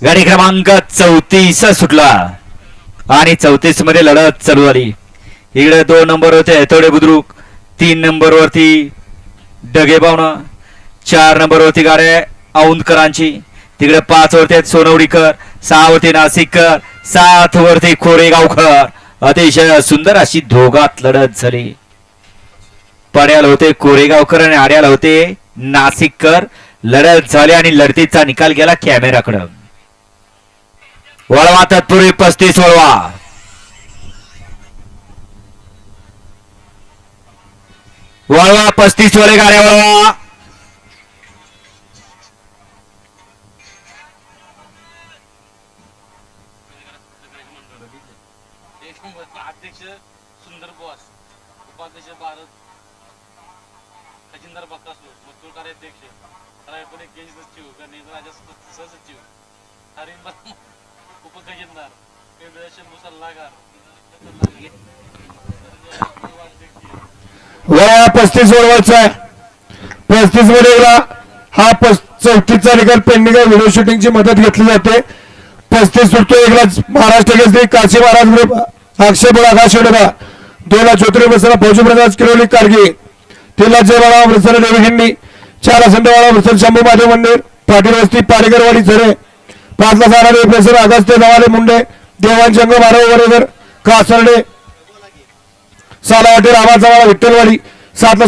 गाडी क्रमांक चौतीस सुटला. आणि चौतीसमध्ये लढत चालू झाली. इकडे दोन नंबर होते थोडे बुद्रुक तीन नंबर वरती डगे पाहुणं चार नंबर वरती गाड्या औंदकरांची तिकडे पाच वरती आहेत सोनवडीकर सहा वरती नाशिककर सात वरती कोरेगावकर. अतिशय सुंदर अशी दोघात लढत झाली. पड्याला होते कोरेगावकर आणि आड्याला होते नाशिककर लढत झाली आणि लढतीचा निकाल गेला कॅमेराकडं. वळवा तत्पूर्वी पस्तीस वळवा. वळवा पस्तीस वळे गाड्या वळवा. एक अध्यक्ष सुंदर बॉस उपाध्यक्ष भारत खजिनदार बक्कासलो मथुर कार्याध्यक्ष रायपुणे केज सचिव गणेश राजा सहसचिव हरिंद उपखजिनदार केंद्र वया पस्तीस वळवायचा आहे पस्तीसमध्ये हा पस चौतीसचा निकाल पेंडिंग आहे व्हिडिओ शूटिंगची मदत घेतली जाते. पस्तीस सुटतो एकला महाराष्ट्र केसरी काशी महाराज ग्रुप अक्षय बोला आकाश बघा दोनला ज्योतिरी बसला फौजी प्रकाश किरोली कारगी. तीनला जयबाळा अमृतसर देवगिंडी चारला संडेवाडा अमृतसर शंभू महादेव मंदिर. पाटील वस्ती पाडेकरवाडी झरे. पाचला सारा प्रसर अगस्त्य नवाले मुंडे देवांचंग मारव वरेकर कासर्डे सालावाटी रामाचा वाडा विठ्ठलवाडी सातला